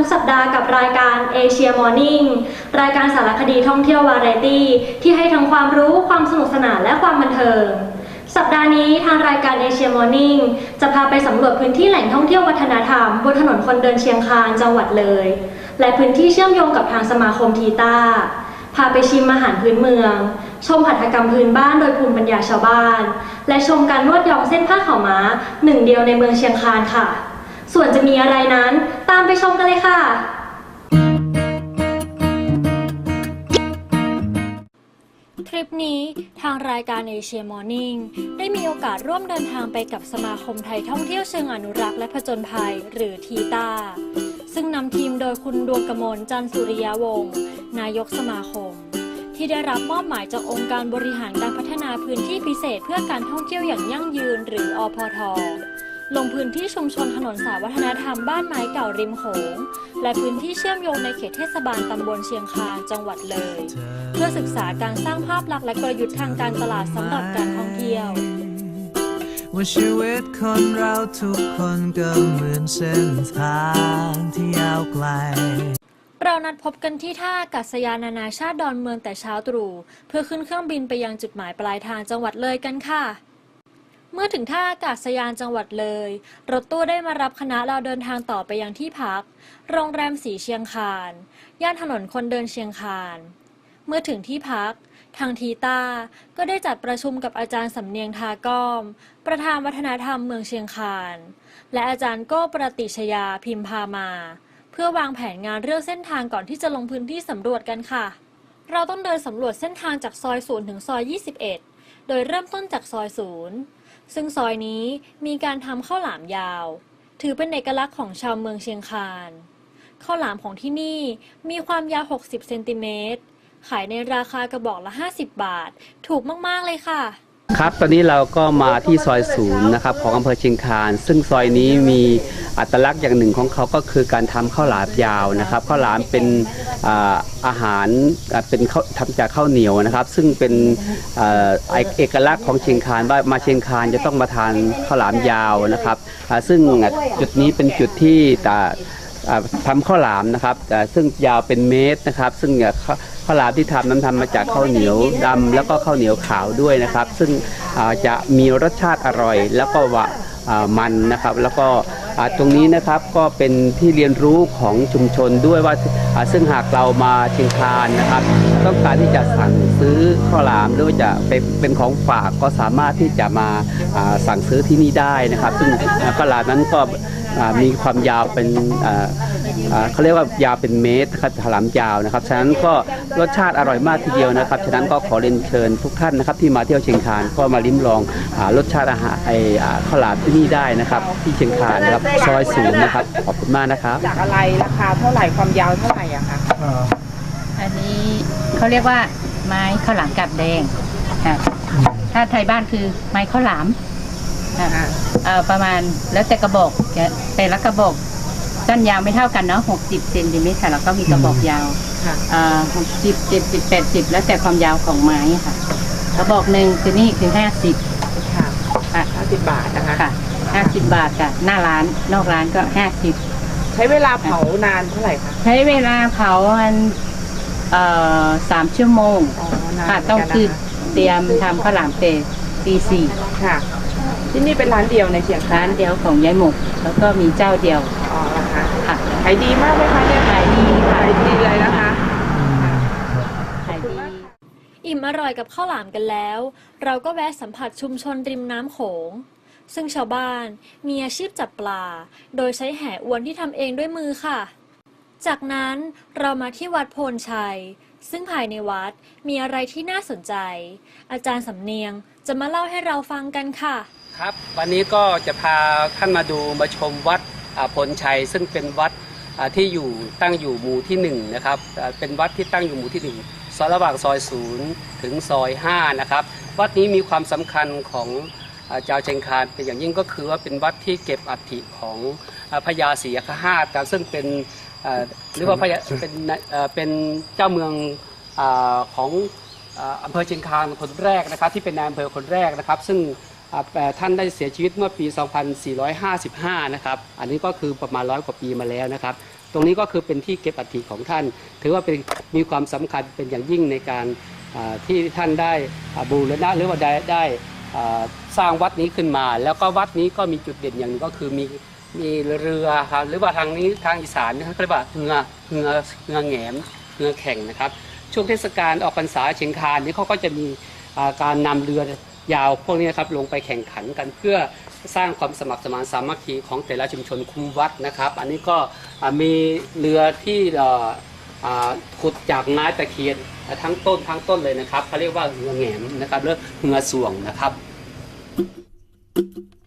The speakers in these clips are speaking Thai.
ทุกสัปดาห์กับรายการ Asia Morning รายการสารคดีท่องเที่ยววาไรตี้ที่ให้ทั้งความรู้ความสนุกสนานและความบันเทิง สัปดาห์นี้ทางรายการ Asia Morning จะพาไปสำรวจพื้นที่แหล่งท่องเที่ยววัฒนธรรมบนถนนคนเดินเชียงคานจังหวัดเลย และพื้นที่เชื่อมโยงกับทางสมาคมทีต้าพาไปชิมอาหารพื้นเมือง ชมหัตถกรรมพื้นบ้านโดยภูมิปัญญาชาวบ้าน และชมการนวดยอมเส้นผ้าขาวม้าหนึ่งเดียวในเมืองเชียงคานค่ะ ส่วนจะมีอะไรนั้น ตามไปชมกันเลยค่ะ ทริปนี้ทางรายการเอเชียมอร์นิ่งได้มีโอกาสร่วมเดินทางไปกับสมาคมไทยท่องเที่ยวเชิงอนุรักษ์และผจญภัย หรือทีตาซึ่งนำทีมโดยคุณดวงกมลจันสุริยะวงศ์นายกสมาคม ที่ได้รับมอบหมายจากองค์การบริหารการพัฒนาพื้นที่พิเศษเพื่อการท่องเที่ยวอย่างยั่งยืนหรืออพท ลงพื้นที่ชุมชนถนนสายวัฒนธรรมบ้านไม้เก่าริมโขง และพื้นที่เชื่อมโยงในเขตเทศบาลตำบลเชียงคานจังหวัดเลย เพื่อศึกษาการสร้างภาพลักษณ์และกลยุทธ์ทางการตลาดสำหรับการท่องเที่ยว ว่าชีวิตคนเราทุกคนก็เหมือนเส้นทางที่ยาวไกลเรานัดพบกันที่ท่าอากาศยานนานาชาติดอนเมืองแต่เช้าตรู่เพื่อขึ้นเครื่องบินไปยังจุดหมายปลายทางจังหวัดเลยกันค่ะ เมื่อถึงท่าอากาศยานจังหวัดเลย รถตู้ได้มารับคณะเราเดินทางต่อไปยังที่พัก โรงแรมสีเชียงคาน ย่านถนนคนเดินเชียงคาน เมื่อถึงที่พัก ทางทีตาก็ได้จัดประชุมกับอาจารย์สำเนียงทาก้อม ประธานวัฒนธรรมเมืองเชียงคาน และอาจารย์โก้ประติชยาพิมพามา เพื่อวางแผนงานเรื่องเส้นทางก่อนที่จะลงพื้นที่สำรวจกันค่ะ เราต้องเดินสำรวจเส้นทางจากซอยศูนย์ถึงซอย 21 โดยเริ่มต้นจากซอยศูนย์ ซึ่งซอยนี้มีการทำข้าวหลามยาว ถือเป็นเอกลักษณ์ของชาวเมืองเชียงคานข้าวหลามของที่นี่มีความยาว 60 เซนติเมตร ขายในราคากระบอกละ 50 บาท ถูกมาก ๆ เลยค่ะ ครับตอนนี้เราก็มาที่ซอยศูนย์นะครับของอำเภอเชียงคาน ซึ่งซอยนี้มีอัตลักษณ์อย่างหนึ่งของเขาก็คือการทำข้าวหลามยาวนะครับข้าวหลามเป็นอาอาหารเป็นข้าวทำจากข้าวเหนียวนะครับ ซึ่งเป็นอเอกลักษณ์ของเชียงคานว่ามาเชียงคานจะต้องมาทานข้าวหลามยาวนะครับซึ่งจุดนี้เป็นจุดที่ อ่าอ่าทำข้าวหลามนะครับซึ่งยาวเป็นเมตรนะครับ ซึ่งข้าวหลามที่ทำนั้นทำมาจากข้าวเหนียวดำแล้วก็ข้าวเหนียวขาวด้วยนะครับ ซึ่งจะมีรสชาติอร่อย แล้วก็หวานอ่ามันนะครับแล้วก็ตรงนี้นะครับก็เป็นที่เรียนรู้ของชุมชนด้วยว่าซึ่งหากเรามาเชียงคานนะครับ ต้องการที่จะสั่งซื้อข้าวหลามหรือว่าจะเป็นเป็นของฝากก็สามารถที่จะมาสั่งซื้อที่นี่ได้นะครับ ซึ่งข้าวหลามนั้นก็ มีความยาวเป็นอ่าอ่าเขาเรียกว่ายาวเป็นเมตรครับถลามยาวนะครับ ฉะนั้นก็รสชาติอร่อยมากทีเดียวนะครับ ฉะนั้นก็ขอเรียนเชิญทุกท่านนะครับ ที่มาเที่ยวเชียงคานก็มาลิ้มลองอารสชาติอาหารไออ่าข้าวหลามที่นี่ได้นะครับ ที่เชียงคานนะครับซอยศูนย์นะครับขอบคุณมากนะครับ จากอะไรราคาเท่าไหร่ความยาวเท่าไหร่อะคะอันนี้เขาเรียกว่าไม้ข้าวหลามกับแดงค่ะถ้าไทยบ้านคือไม้ข้าวหลามค่ะอ่าเอ่อ ประมาณแล้วแต่กระบอกจะแต่ละกระบอกสั้นยาวไม่เท่ากันเนาะหกสิบเซนติเมตรค่ะแล้วก็มีกระบอกยาวค่ะหกสิบเจ็ดสิบแปดสิบแล้วแต่ความยาวของไม้ค่ะกระบอกหนึ่งคือนี่คือห้าสิบค่ะค่ะห้าสิบบาทนะคะค่ะห้าสิบบาทค่ะหน้าร้านนอกร้านก็ห้าสิบใช้เวลาเผานานเท่าไหร่คะใช้เวลาเผามันเอ่อสามชั่วโมงอ๋อนานค่ะเหมืต้องนกันคือนะคะเตรียมทำข้าวหลามเตตีสี่ค่ะ ที่นี่เป็นร้านเดียวในเชียงคาร้านนเดียวของยายหมก แล้วก็มีเจ้าเดียว อ๋อเหรอคะค่ะขายดีมากเลยคะเนี่ยขายดีค่ะ ขายดีเลยนะคะ ขายดี อิ่มอร่อยกับข้าวหลามกันแล้ว เราก็แวะสัมผัสชุมชนริมน้ำโขง ซึ่งชาวบ้านมีอาชีพจับปลา โดยใช้แห่อวนที่ทำเองด้วยมือค่ะ จากนั้นเรามาที่วัดโพนชัย ซึ่งภายในวัดมีอะไรที่น่าสนใจ อาจารย์สำเนียงจะมาเล่าให้เราฟังกันค่ะ ครับ วันนี้ก็จะพาท่านมาดูมาชมวัดพลชัย ซึ่งเป็นวัดที่อยู่ตั้งอยู่หมู่ที่หนึ่งนะครับเป็นวัดที่ตั้งอยู่หมู่ที่หนึ่งซอยระหว่างซอยศูนย์ถึงซอยห้านะครับวัดนี้มีความสำคัญของอ่าชาเชียงคานเป็นอย่างยิ่งก็คือว่าเป็นวัดที่เก็บอัฐิของพญาศรีอัครราชครับซึ่งเป็นหรือว่าพญาเป็นเป็นเจ้าเมืองอของอำเภอเชียงคานคนแรกนะครับที่เป็นนายอำเภอคนแรกนะครับ ซึ่ง ท่านได้เสียชีวิตเมื่อปี 2455 นะครับ อันนี้ก็คือประมาณร้อยกว่าปีมาแล้วนะครับ ตรงนี้ก็คือเป็นที่เก็บอัฐิของท่าน ถือว่าเป็นมีความสำคัญเป็นอย่างยิ่งในการที่ท่านได้บูรณะหรือว่าได้ได้สร้างวัดนี้ขึ้นมา แล้วก็วัดนี้ก็มีจุดเด่นอย่างนึงก็คือมีมีเรือครับหรือว่าทางนี้ทางอีสานนะครับเขาเรียกว่าเงือเงือเงือแหงมเงือแข่งนะครับ ช่วงเทศกาลออกพรรษาเชียงคานนี่เขาก็จะมีการนำเรือ ยาวพวกนี้ครับลงไปแข่งขันกันเพื่อสร้างความสมัครสมานสามัคคีของแต่ละชุมชนคุมวัดนะครับ อันนี้ก็มีเรือที่ขุดจากไม้ตะเคียนทั้งต้นทั้งต้นเลยนะครับเขาเรียกว่าเรือแหงมนะครับหรือเรือส่วงนะครับที่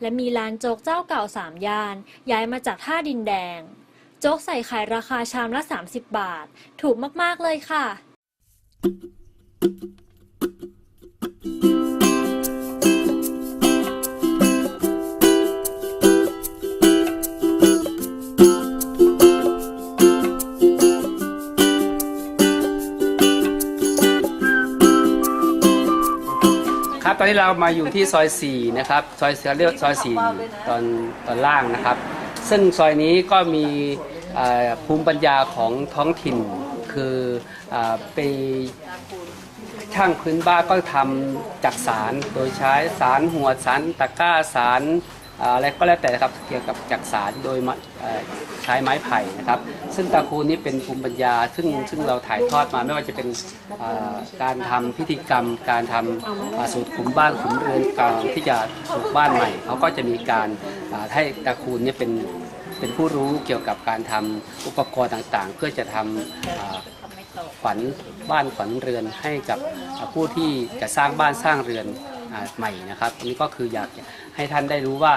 และมีร้านโจ๊กเจ้าเก่าสามย่าน ย้ายมาจากท่าดินแดง โจ๊กใส่ไข่ราคาชามละ 30 บาท ถูกมาก ๆ เลยค่ะ ครับ ตอนนี้เรามาอยู่ที่ซอย4นะครับ ซอยเขาเรียกซอย4ตอนตอนล่างนะครับ ซึ่งซอยนี้ก็มีภูมิปัญญาของท้องถิ่น คือไปช่างพื้นบ้านก็ทำจากสาร โดยใช้สารหัวสารตะก้าสาร อะไรก็แล้วแต่นะครับเกี่ยวกับจากสารโดยใช้ไม้ไผ่นะครับ ซึ่งตะคูนี้เป็นภูมิปัญญาซึ่งซึ่งเราถ่ายทอดมาไม่ว่าจะเป็นการทำพิธีกรรม การทำอ่าสูตรขุมบ้านขุมเรือนกลางที่จะปลูกบ้านใหม่เขาก็จะมีการให้ตะคูนี้เป็นเป็นผู้รู้เกี่ยวกับการทำอุปกรณ์ต่างๆ เพื่อจะทำอ่าขวัญบ้านขวัญเรือนให้กับผู้ที่จะสร้างบ้านสร้างเรือน ใหม่นะครับอันนี้ก็คืออยากจะให้ท่านได้รู้ว่า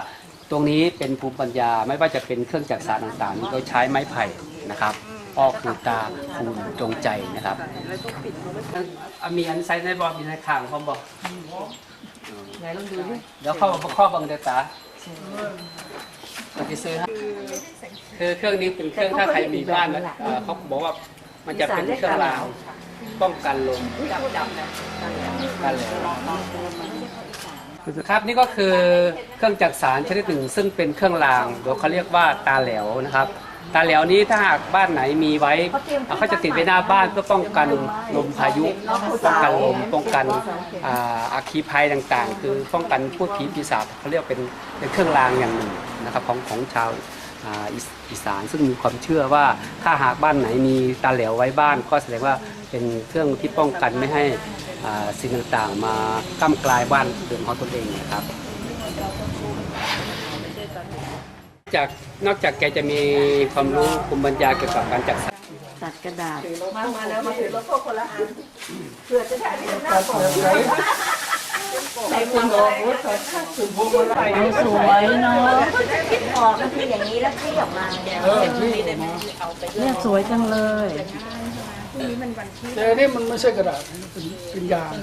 ตรงนี้เป็นภูมิปัญญาไม่ว่าจะเป็นเครื่องจักรสานต่างๆนี่ก็ใช้ไม้ไผ่นะครับออกคือตาคูณจงใจนะครับอะมีอันไซส์ในบอมีในข่างพร้อมบอกไหนลองดูดิเดี๋ยวเข้ามาข้อบังเดตาไปซื้อให้คือเครื่องนี้เป็นเครื่องถ้าใครมีบ้านนะเอ่อเขาบอกว่ามันจะเป็นเครื่องรางป้องกันลมกันเลย ครับนี่ก็คือเครื่องจักสารชนิดหนึ่ง ซึ่งเป็นเครื่องรางโดยเขาเรียกว่าตาแหลวนะครับ ตาแหลวนี้ถ้าหากบ้านไหนมีไว้เขาจะติดไว้หน้าบ้านเพื่อป้องกันลมพายุป้องกันลมป้องกันอาอาคีภัยต่างๆ คือป้องกันพูดผีปีศาจเขาเรียกเป็นเป็นเครื่องรางอย่างหนึ่งนะครับของของชาว อ่าอีสอีสานซึ่งมีความเชื่อว่าถ้าหากบ้านไหนมีตาแหลวไว้บ้าน ก็แสดงว่าเป็นเครื่องที่ป้องกันไม่ให้อ่าสิ่งต่างๆ มาก้ำกลายบ้านเรือนของตนเองนะครับ จากนอกจากแกจะมีความรู้ภูมิปัญญาเกี่ยวกับการจัดสรรตัดกระดาษ สวยเนาะออกมันคืออย่างนี้แล้วคลี่ออกมาเนี่ยสวยจังเลยแต่อันนี่มันไม่ใช่กระดาษนะเป็นเป็นยาง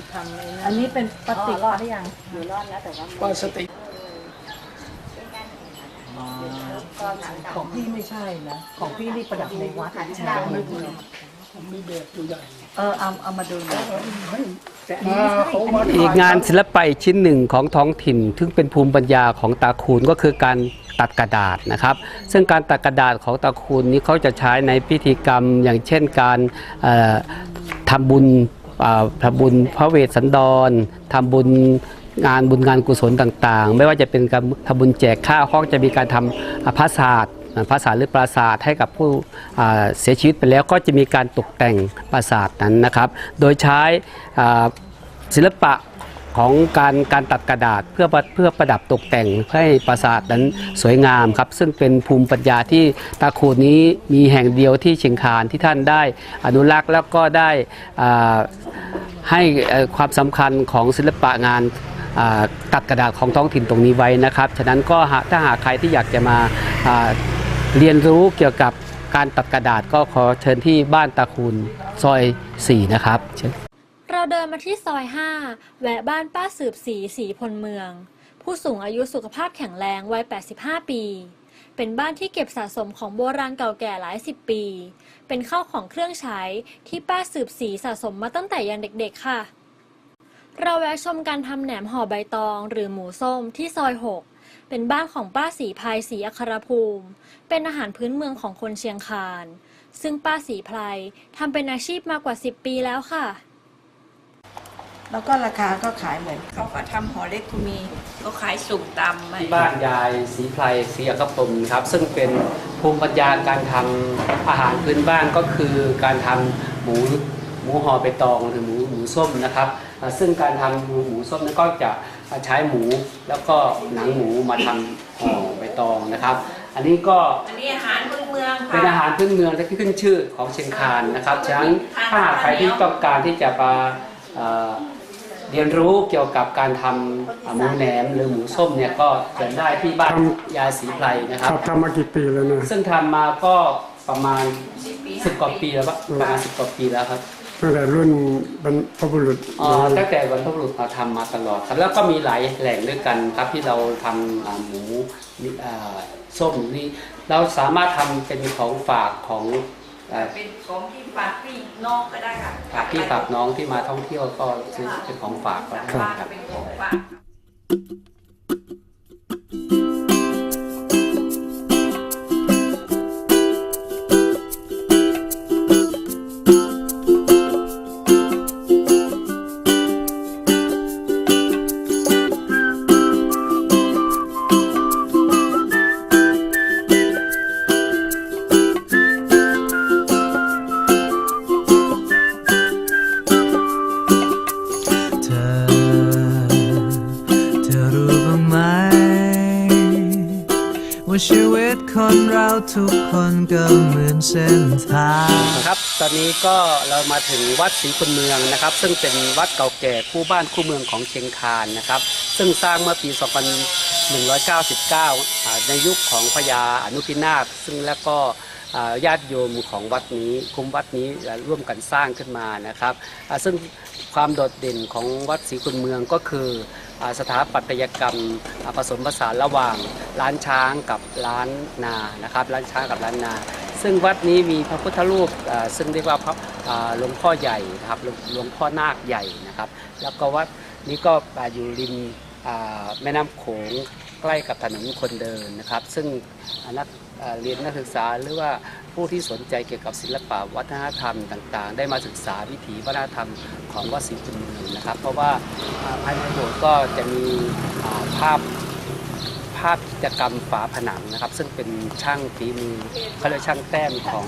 อันนี้เป็นปฏิกรอดหรือยังพลาสติกของพี่ไม่ใช่นะ ของพี่นี่ประดับในวัด ผมมีแบบตัวใหญ่เออเอาเอามาดูหน่อยมาเขามาอีกงานศิลปะอีกชิ้นหนึ่งของท้องถิ่นซึ่งเป็นภูมิปัญญาของตาคูนก็คือการตัดกระดาษนะครับ ซึ่งการตัดกระดาษของตาคูนนี้เขาจะใช้ในพิธีกรรม อย่างเช่นการเอ่อทำบุญอ่าทำบุญพระเวสสันดรทำบุญงานบุญงานกุศลต่างๆ ไม่ว่าจะเป็นการทำบุญแจกข้าวเขาก็จะมีการทำอ่าพระศาสตร์ พราสตร์หรือปราสาทให้กับผู้เสียชีวิตไปแล้วก็จะมีการตกแต่งปราสาทนั้นนะครับ โดยใช้ศิลปะของการการตัดกระดาษเพื่อเพื่อประดับตกแต่งให้ปราสาทนั้นสวยงามครับซึ่งเป็นภูมิปัญญาที่ตาคูนี้มีแห่งเดียวที่เชียงคานที่ท่านได้อนุรักษ์แล้วก็ได้ให้ความสำคัญของศิลปะงานตัดกระดาษของท้องถิ่นตรงนี้ไว้นะครับ ฉะนั้นก็ถ้าหากใครที่อยากจะมา เรียนรู้เกี่ยวกับการตัดกระดาษก็ขอเชิญที่บ้านตาคูณซอย 4 นะครับเชิญเราเดินมาที่ซอย 5 แวะบ้านป้าสืบสีสีพลเมือง ผู้สูงอายุสุขภาพแข็งแรงวัย 85 ปี เป็นบ้านที่เก็บสะสมของโบราณเก่าแก่หลายสิบปี เป็นข้าวของเครื่องใช้ที่ป้าสืบสีสะสมมาตั้งแต่ยังเด็กๆ ค่ะ เราแวะชมการทำแหนมห่อใบตอง หรือหมูส้มที่ซอย 6 เป็นบ้านของป้าสีพายสีอัครภูมิ เป็นอาหารพื้นเมืองของคนเชียงคาน ซึ่งป้าสีไพรทำเป็นอาชีพมากกว่า 10 ปีแล้วค่ะ แล้วก็ราคาก็ขายเหมือน เขาก็ทำห่อเล็กก็มีก็ขายสุ่มตำไม่ที่บ้านยายสีไพรสีอัครปมครับ ซึ่งเป็นภูมิปัญญาการทำอาหารพื้นบ้านก็คือการทำหมูหมูห่อใบตองหรือหมูหมูส้มนะครับอ่าซึ่งการทำหมูหมูส้มนั้นก็จะใช้หมูแล้วก็หนังหมูมาทำห่อใบตองนะครับ อันนี้ก็อันนี้อาหารพื้นเมืองค่ะเป็นอาหารพื้นเมืองที่ขึ้นชื่อของเชียงคานนะครับฉะนั้นถ้าหากใครที่ต้องการที่จะมาเอ่อเรียนรู้เกี่ยวกับการทำหมูแหนมหรือหมูส้มเนี่ยก็เชิญได้ที่บ้านยายสีไพรนะคครัรับบทำมากี่ปีแล้วนะซึ่งทำมาก็ประมาณสิบกว่าปีแล้วปะประมาณสิบกว่าปีแล้วครับ ตั้งแต่รุ่นบรรพบุรุษอ๋อตั้งแต่วันพบุรุษมาทำมาตลอดครับแล้วก็มีหลายแหล่งด้วยกันครับที่เราทำอ่าหมูนี่อ่าส้มนี่เราสามารถทำเป็นของฝากของอ่าเป็นของที่ฝากพี่น้องก็ได้ค่ะฝากพี่ฝากน้องที่มาท่องเที่ยวก็ซื้อเป็นของฝากก็ได้บ้านครับ ชีวิตคนเราทุกคนก็เหมือนเส้นทางครับ ตอนนี้ก็เรามาถึงวัดศรีคุณเมืองนะครับ ซึ่งเป็นวัดเก่าแก่คู่บ้านคู่เมืองของเชียงคานนะครับ ซึ่งสร้างเมื่อปี 2199 ในยุคของพญาอนุพินาศซึ่งแล้วก็ญาติโยมของวัดนี้คุ้มวัดนี้ร่วมกันสร้างขึ้นมานะครับ ซึ่งความโดดเด่นของวัดศรีคุณเมืองก็คือ สถาปัตยกรรมผสมผสานระหว่างร้านช้างกับร้านนานะครับร้านช้างกับร้านนา ซึ่งวัดนี้มีพระพุทธรูปซึ่งเรียกว่าพระหลวงพ่อใหญ่นะครับหลวงพ่อนาคใหญ่นะครับ แล้วก็วัดนี้ก็อยู่ริม แม่น้ำโขงใกล้กับถนนคนเดินนะครับ ซึ่งนักเรียนนักศึกษาหรือว่าผู้ที่สนใจเกี่ยวกับศิลปะวัฒนธรรมต่างๆ ได้มาศึกษาวิถีวัฒนธรรมของวัดศรีจุนเมืองนะครับ เพราะว่าภายในโบสถ์ก็จะมีาภาพภาพกิจกรรมฝาผนังนะครับ ซึ่งเป็นช่างฝีมือเขาเรียกช่างแต้มของ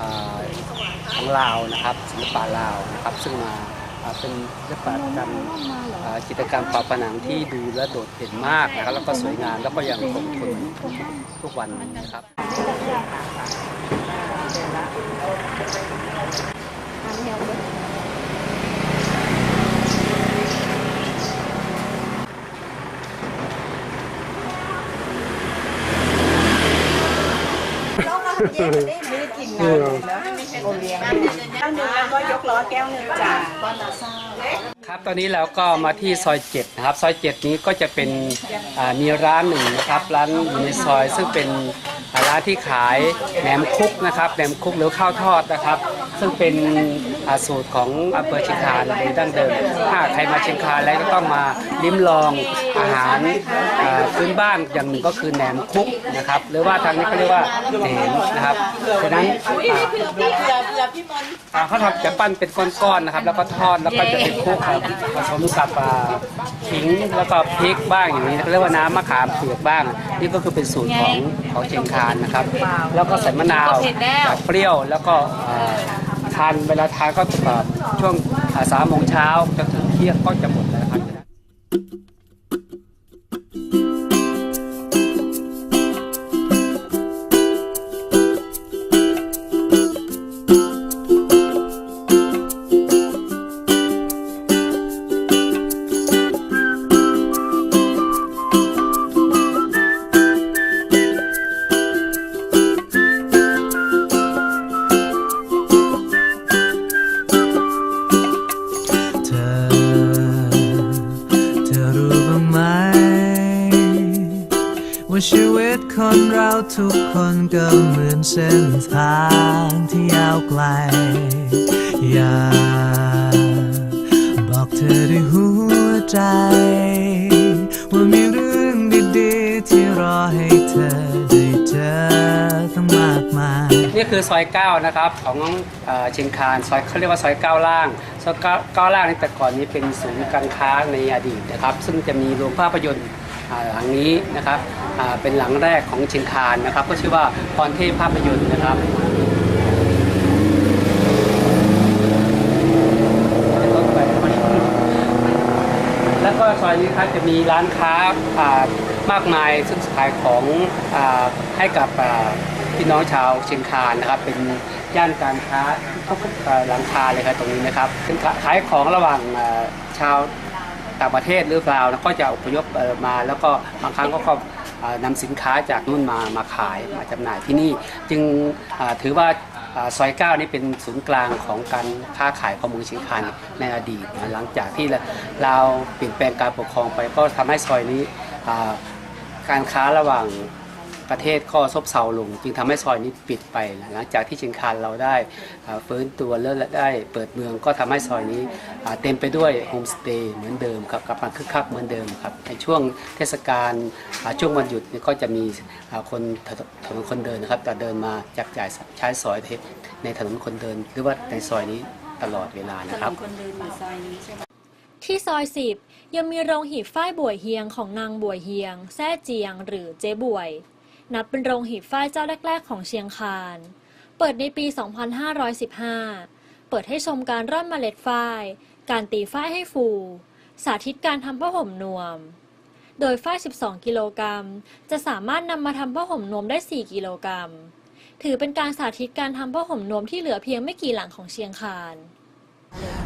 อของลาวนะครับศิลปะลาวนะครับ ซึ่งมา เป็นศิลปกรรมอ่าจิตรกรรมฝาผนังที่ดูและโดดเด่นมากนะครับแล้วก็สวยงามแล้วก็ยังคงทนทุกวันนี้นะครับนี่ เหรอครับตอนนี้เราก็มาที่ซอย7นะครับซอย7นี้ก็จะเป็นมีร้านหนึ่งนะครับร้านอยู่ในซอย ซึ่งเป็นร้านที่ขายแหนมคุกนะครับแหนมคุกหรือข้าวทอดนะครับ ซึ่งเป็น สูตรของอำเภอเชียงคานโดยดั้งเดิมถ้าใครมาเชียงคานแล้วก็ต้องมาลิ้มลองอาหารอ่าพื้นบ้านอย่างหนึ่งก็คือแหนมคุกนะครับหรือว่าทางนี้เขาเรียกว่าเหนนนะครับฉะนั้นอ่าอ่าเขาทำจะปั้นเป็นก้อนๆนะครับ แล้วก็ทอดแล้วก็จะเป็นคลุกครับผสมกับอ่าขิงแล้วก็พริกบ้างอย่างนี้เรียกว่าน้ำมะขามเปียกบ้าง นี่ก็คือเป็นสูตรของของเชียงคานนะครับ แล้วก็ใส่มะนาวแบบเปรี้ยวแล้วก็อ่า ทานเวลาทานก็แบบช่วงสามโมงเช้าจนถึงเที่ยงก็จะหมดแล้วครับ อยากบอกเธอด้วยหัวใจ ว่ามีเรื่องดีๆ ที่รอให้เธอได้เจอตั้งมากมาย นี่คือซอยเก้านะครับของเอ่อเชียงคานซอยเขาเรียกว่าซอยเก้าล่างซอยเก้าเก้าล่างนี่แต่ก่อนนี้เป็นศูนย์การค้าในอดีตนะครับ ซึ่งจะมีโรงภาพยนตร์อ่าหลังนี้นะครับอ่าเป็นหลังแรกของเชียงคานนะครับ ก็ชื่อว่าพรเทพภาพยนตร์นะครับ แล้วก็ซอย นี้ครับจะมีร้านค้าอ่ามากมายซึ่งขายของอาให้กับอ่าพี่น้องชาวเชียงคานนะครับ เป็นย่านการค้าทุกๆอ่าหลังคาเลยครับตรงนี้นะครับเป็นขายของระหว่างชาวต่างประเทศหรือเปล่าแล้วก็จะอพยพมา แล้วก็บางครั้งก็ก็อ่านำสินค้าจากนู่นมามาขายมาจำหน่ายที่นี่ จึงถือว่า ซอยเก้านี่เป็นศูนย์กลางของการค้าขายของเมืองเชียงคานในอดีตนะหลังจากที่เราเปลี่ยนแปลงการปกครองไปก็ทำให้ซอยนี้การค้าระหว่าง ประเทศก็ซบเซาลง จึงทำให้ซอยนี้ปิดไปหลังจากที่เชียงคานเราได้อ่าฟื้นตัวแล้วและได้เปิดเมืองก็ทำให้ซอยนี้อ่าเต็มไปด้วยโฮมสเตย์เหมือนเดิมครับกลับมาคึกคักเหมือนเดิมครับในช่วงเทศกาลอ่าช่วงวันหยุดนี่ก็จะมีอ่าคนถนนถนนคนเดินนะครับแต่เดินมาจับจ่ายใช้ซอยในถนนคนเดิน หรือว่าในซอยนี้ตลอดเวลานะครับที่ซอย10ยังมีโรงหีบฝ้ายบวยเฮียงของนางบวยเฮียง แซ่เจียงหรือเจ๊บวย นับเป็นโรงหีบฝ้ายเจ้าแรก ๆ ของเชียงคาน เปิดในปี 2515 เปิดให้ชมการร่อนเมล็ดฝ้าย การตีฝ้ายให้ฟู สาธิตการทำผ้าห่มนวม โดยฝ้าย 12 กิโลกรัม จะสามารถนำมาทำผ้าห่มนวมได้ 4 กิโลกรัม ถือเป็นการสาธิตการทำผ้าห่มนวมที่เหลือเพียงไม่กี่หลังของเชียงคาน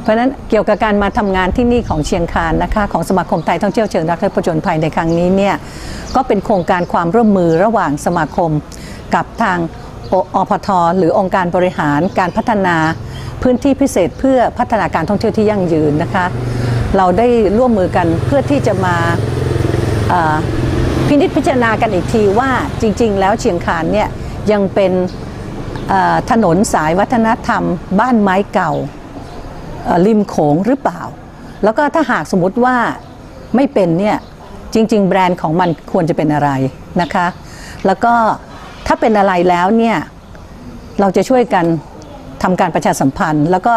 เพราะนั้นเกี่ยวกับการมาทำงานที่นี่ของเชียงคานนะคะของสมาคมไทยท่องเที่ยวเชิงรักและผจญภัยในครั้งนี้เนี่ยก็เป็นโครงการความร่วมมือระหว่างสมาคม กับทางอพทหรือองค์การบริหารการพัฒนาพื้นที่พิเศษเพื่อพัฒนาการท่องเที่ยวที่ยั่งยืนนะคะ เราได้ร่วมมือกันเพื่อที่จะมาพินิจพิจารณากันอีกทีว่าจริง ๆ แล้วเชียงคานเนี่ยยังเป็นถนนสายวัฒนธรรม บ้านไม้เก่า ริมโขงหรือเปล่า แล้วก็ถ้าหากสมมติว่าไม่เป็นเนี่ยจริง ๆ แบรนด์ของมันควรจะเป็นอะไรนะคะ แล้วก็ถ้าเป็นอะไรแล้วเนี่ยเราจะช่วยกันทำการประชาสัมพันธ์ แล้วก็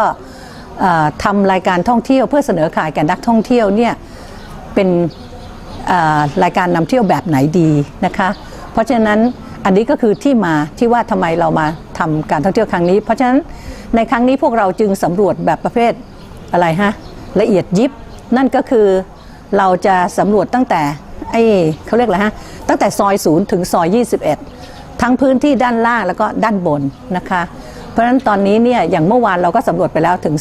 ทำรายการท่องเที่ยวเพื่อเสนอขายแก่นักท่องเที่ยวเนี่ยเป็นรายการนำเที่ยวแบบไหนดีนะคะ เพราะฉะนั้นอันนี้ก็คือที่มาที่ว่าทำไมเรามา ทำการท่องเที่ยวครั้งนี้ เพราะฉะนั้นในครั้งนี้พวกเราจึงสำรวจแบบประเภทอะไรฮะละเอียดยิบ นั่นก็คือเราจะสำรวจตั้งแต่ไอ้เขาเรียกอะไรฮะตั้งแต่ซอยศูนย์ถึงซอย 21 ทั้งพื้นที่ด้านล่างแล้วก็ด้านบนนะคะ เพราะฉะนั้นตอนนี้เนี่ยอย่างเมื่อวานเราก็สำรวจไปแล้วถึง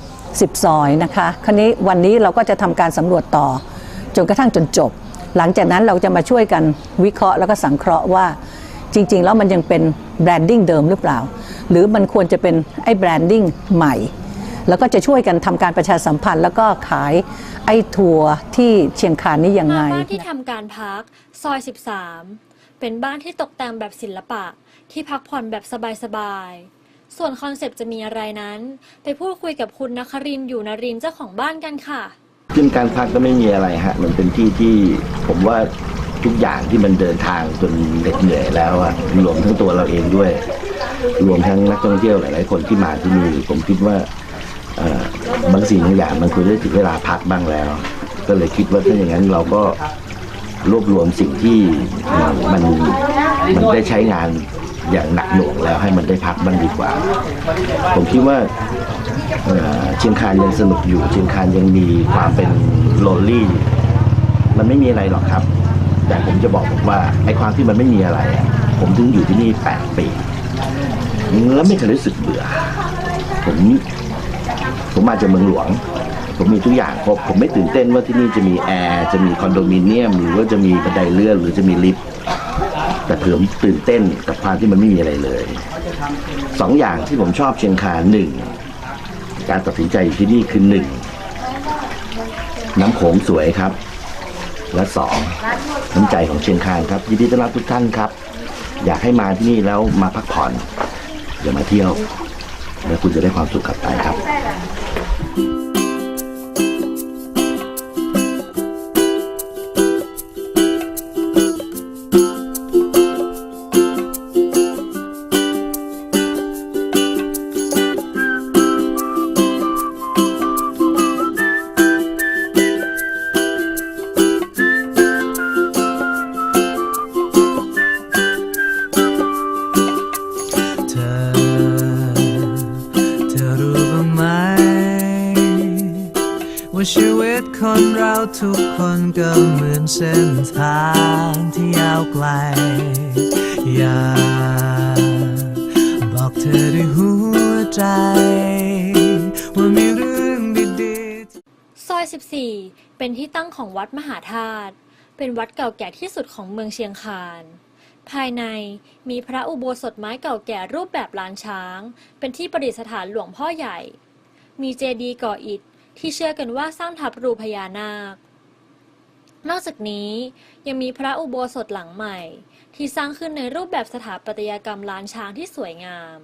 10 10 ซอยนะคะคราวนี้วันนี้เราก็จะทำการสำรวจต่อจนกระทั่งจนจบ หลังจากนั้นเราจะมาช่วยกันวิเคราะห์แล้วก็สังเคราะห์ว่า จริง ๆ แล้วมันยังเป็นแบรนดิ้งเดิมหรือเปล่า หรือมันควรจะเป็นไอ้แบรนดิ้งใหม่ แล้วก็จะช่วยกันทำการประชาสัมพันธ์ แล้วก็ขายไอ้ทัวร์ที่เชียงคานนี้ยังไงมาบ้านที่ทำการพักซอย 13 เป็นบ้านที่ตกแต่งแบบศิลปะ ที่พักผ่อนแบบสบายๆส่วนคอนเซปต์จะมีอะไรนั้น ไปพูดคุยกับคุณนครินทร์อยู่นรินทร์เจ้าของบ้านกันค่ะ ขึ้นการพักก็ไม่มีอะไรฮะ มันเป็นที่ที่ผมว่า ทุกอย่างที่มันเดินทางจนเหน็ดเหนื่อยแล้วอะรวมทั้งตัวเราเองด้วย รวมทั้งนักท่องเที่ยวหลาย ๆ คนที่มาที่นี่ผมคิดว่าบางสิ่งบางอย่างมันควรจะถึงเวลาพักบ้างแล้ว ก็เลยคิดว่าถ้าอย่างนั้นเราก็รวบรวมสิ่งที่มันมันได้ใช้งานอย่างหนักหน่วงแล้วให้มันได้พักบ้างดีกว่า ผมคิดว่าเชียงคานยังสนุกอยู่ เชียงคานยังมีความเป็นโลลี่ มันไม่มีอะไรหรอกครับ แต่ผมจะบอกบอกว่าไอ้ความที่มันไม่มีอะไรอะผมถึงอยู่ที่นี่แปดปีแล้วไม่เคยรู้สึกเบื่อ ผมผมมาจากเมืองหลวง ผมมีทุกอย่างครบผมไม่ตื่นเต้นว่าที่นี่จะมีแอร์จะมีคอนโดมิเนียม หรือว่าจะมีบันไดเลื่อนหรือจะมีลิฟต์แต่ผมตื่นเต้นกับความที่มันไม่มีอะไรเลยสองอย่างที่ผมชอบเชียงคานหนึ่งการตัดสินใจที่นี่คือหนึ่งน้ำโขงสวยครับ และสองน้ำใจของเชียงคานครับยินดีต้อนรับทุกท่านครับ อยากให้มาที่นี่แล้วมาพักผ่อนอย่ามาเที่ยว แล้วคุณจะได้ความสุขกลับไปครับ ว่าชีวิตคนเราทุกคนก็เหมือนเส้นทางที่ยาวไกล อย่าบอกเธอด้วยหัวใจ ว่ามีเรื่องดีๆ ซอย 14 เป็นที่ตั้งของวัดมหาธาตุ เป็นวัดเก่าแก่ที่สุดของเมืองเชียงคานภายในมีพระอุโบสถไม้เก่าแก่รูปแบบล้านช้าง เป็นที่ประดิษฐานหลวงพ่อใหญ่ มีเจดีย์ก่ออิฐ ที่เชื่อกันว่าสร้างทับรูพญานาค นอกจากนี้ยังมีพระอุโบสถหลังใหม่ ที่สร้างขึ้นในรูปแบบสถาปัตยกรรมล้านช้างที่สวยงาม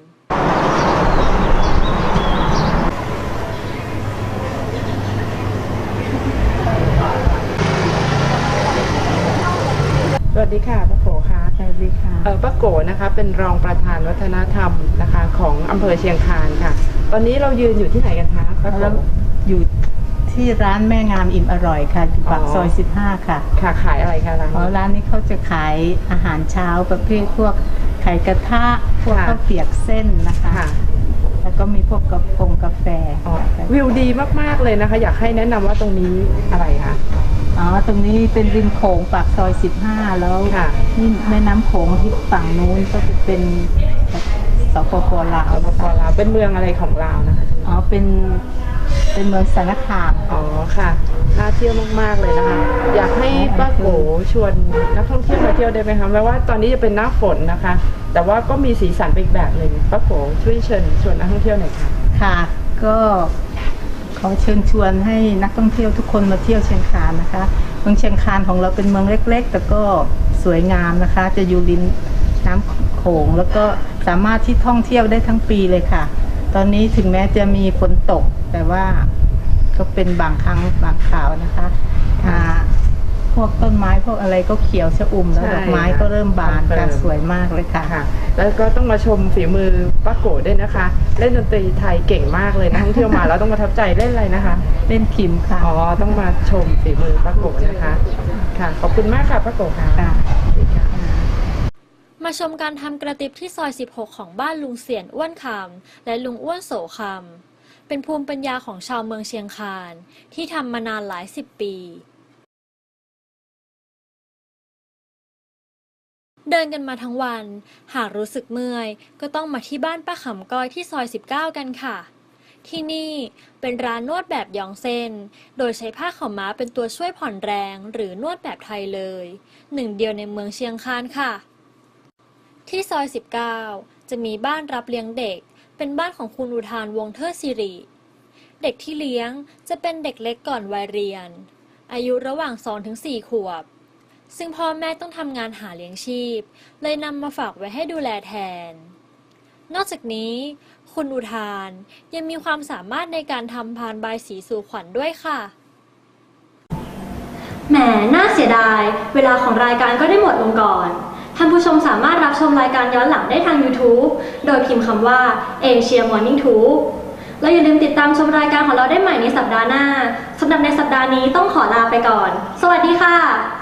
สวัสดีค่ะป้าโกค่ะสวัสดีค่ะเออป้าโกนะคะเป็นรองประธานวัฒนธรรมนะคะ ของอำเภอเชียงคานค่ะ ตอนนี้เรายืนอยู่ที่ไหนกันคะป้าโกแล้ว อยู่ที่ร้านแม่งามอิ่มอร่อยค่ะอยู่ปากอ๋อซอย 15 ค่ะค่ะขายอะไรคะร้านอ๋อนี้ ร้านนี้เขาจะขายอาหารเช้าประเภทพวกไข่กระทะพวกค่ะ ข้าวเปียกเส้นนะคะ ค่ะแล้วก็มีพวกกระพงกาแฟอ๋อวิวดีมากๆเลยนะคะ อยากให้แนะนำว่าตรงนี้อะไรคะ อ๋อตรงนี้เป็นริมโขงปากซอย 15 แล้วค่ะ นี่แม่น้ำโขงที่ฝั่งนู้นก็จะเป็นสปปลาวเอามาพอลาวเป็นเมืองอะไรของลาวนะคะ อ๋อ เป็น เป็นเมืองสารคามอ๋อค่ะน่าเที่ยวมากๆเลยนะคะ อยากให้ป้าโกชวนนักท่องเที่ยวมาเที่ยวได้ไหมคะแม้ว่าตอนนี้จะเป็นหน้าฝนนะคะ แต่ว่าก็มีสีสันไปอีกแบบหนึ่งป้าโกช่วยเชิญชวนนักท่องเที่ยวหน่อยค่ะค่ะ ก็ขอเชิญชวนให้นักท่องเที่ยวทุกคนมาเที่ยวเชียงคานนะคะเมืองเชียงคานของเราเป็นเมืองเล็ก ๆ แต่ก็สวยงามนะคะ จะอยู่ริมน้ำโขงแล้วก็สามารถที่ท่องเที่ยวได้ทั้งปีเลยค่ะ ตอนนี้ถึงแม้จะมีฝนตก แต่ว่าก็เป็นบางครั้งบางคราวนะคะอ่าพวกต้นไม้พวกอะไรก็เขียวชอุ่มแล้วใช่ดอกไม้ก็เริ่มบานค่ะค่ะสวยมากเลยค่ะ ค่ะ แล้วก็ต้องมาชมฝีมือป้าโกด้วยนะคะ เล่นดนตรีไทยเก่งมากเลยนักท่องเที่ยวมาแล้วต้องประทับใจเล่นอะไรนะคะ เล่นพิมพ์ค่ะอ๋อ ต้องมาชมฝีมือป้าโกนะคะ ค่ะ ขอบคุณมากค่ะป้าโกค่ะ ค่ะสวัสดีค่ะ มาชมการทำกระติบที่ซอย 16 ของบ้านลุงเสียนอ้วนคำและลุงอ้วนโสคำเป็นภูมิปัญญาของชาวเมืองเชียงคาน ที่ทำมานานหลายสิบปี เดินกันมาทั้งวัน หากรู้สึกเมื่อย ก็ต้องมาที่บ้านป้าขำก้อยที่ซอย 19 กันค่ะ ที่นี่เป็นร้านนวดแบบยองเส้น โดยใช้ผ้าขาวม้าเป็นตัวช่วยผ่อนแรง หรือนวดแบบไทยเลย หนึ่งเดียวในเมืองเชียงคานค่ะ ที่ซอย 19 จะมีบ้านรับเลี้ยงเด็ก เป็นบ้านของคุณอุทานวงเทิดสิริ เด็กที่เลี้ยงจะเป็นเด็กเล็กก่อนวัยเรียน อายุระหว่าง 2-4 ขวบ ซึ่งพ่อแม่ต้องทำงานหาเลี้ยงชีพ เลยนำมาฝากไว้ให้ดูแลแทน นอกจากนี้ คุณอุทานยังมีความสามารถในการทำพานบายสีสู่ขวัญด้วยค่ะแหมน่าเสียดาย เวลาของรายการก็ได้หมดลงก่อน ท่านผู้ชมสามารถรับชมรายการย้อนหลังได้ทาง YouTube โดยพิมพ์คำว่า Asia Morning Tube แล้วอย่าลืมติดตามชมรายการของเราได้ใหม่ในสัปดาห์หน้าสำหรับในสัปดาห์นี้ต้องขอลาไปก่อน สวัสดีค่ะ